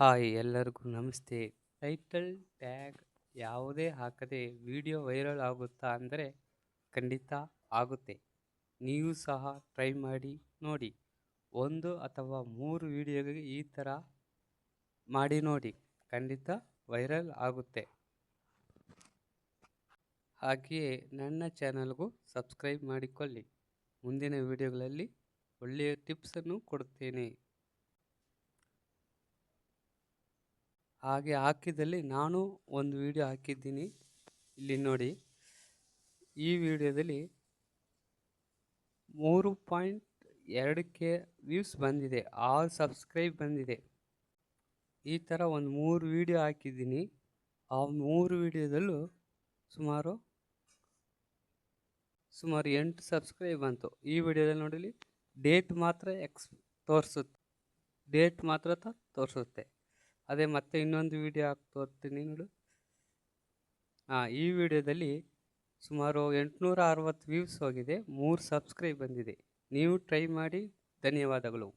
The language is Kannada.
ಹಾಯ್ ಎಲ್ಲರಿಗೂ ನಮಸ್ತೆ. ಟೈಟಲ್ ಟ್ಯಾಗ್ ಯಾವುದೇ ಹಾಕದೆ ವಿಡಿಯೋ ವೈರಲ್ ಆಗುತ್ತಾ ಅಂದರೆ ಖಂಡಿತ ಆಗುತ್ತೆ. ನೀವು ಸಹ ಟ್ರೈ ಮಾಡಿ ನೋಡಿ. ಒಂದು ಅಥವಾ ಮೂರು ವಿಡಿಯೋಗೆ ಈ ಥರ ಮಾಡಿ ನೋಡಿ. ಖಂಡಿತ ವೈರಲ್ ಆಗುತ್ತೆ. ಹಾಗೆಯೇ ನನ್ನ ಚಾನಲ್ಗೂ ಸಬ್ಸ್ಕ್ರೈಬ್ ಮಾಡಿಕೊಳ್ಳಿ. ಮುಂದಿನ ವಿಡಿಯೋಗಳಲ್ಲಿ ಒಳ್ಳೆಯ ಟಿಪ್ಸನ್ನು ಕೊಡುತ್ತೇನೆ. ಹಾಗೆ ಹಾಕಿದಲ್ಲಿ ನಾನು ಒಂದು ವಿಡಿಯೋ ಹಾಕಿದ್ದೀನಿ. ಇಲ್ಲಿ ನೋಡಿ. ಈ ವಿಡಿಯೋದಲ್ಲಿ ಮೂರು ಪಾಯಿಂಟ್ ಎರಡು ಕೆ ವ್ಯೂಸ್ ಬಂದಿದೆ. ಆರು ಸಬ್ಸ್ಕ್ರೈಬ್ ಬಂದಿದೆ. ಈ ಥರ ಒಂದು ಮೂರು ವಿಡಿಯೋ ಹಾಕಿದ್ದೀನಿ. ಆ ಮೂರು ವಿಡಿಯೋದಲ್ಲೂ ಸುಮಾರು ಸುಮಾರು ಎಂಟು ಸಬ್ಸ್ಕ್ರೈಬ್ ಬಂತು. ಈ ವಿಡಿಯೋದಲ್ಲಿ ನೋಡಲಿ ಡೇಟ್ ಮಾತ್ರ ಎಕ್ಸ್ ತೋರಿಸುತ್ತೆ. ಡೇಟ್ ಮಾತ್ರ ತೋರಿಸುತ್ತೆ. ಅದೇ ಮತ್ತೆ ಇನ್ನೊಂದು ವಿಡಿಯೋ ಹಾಕಿ ನೋಡು. ಹಾಂ ಈ ವಿಡಿಯೋದಲ್ಲಿ ಸುಮಾರು ಎಂಟುನೂರ ಅರವತ್ತು ವ್ಯೂಸ್ ಹೋಗಿದೆ. ಮೂರು ಸಬ್ಸ್ಕ್ರೈಬ್ ಬಂದಿದೆ. ನೀವು ಟ್ರೈ ಮಾಡಿ. ಧನ್ಯವಾದಗಳು.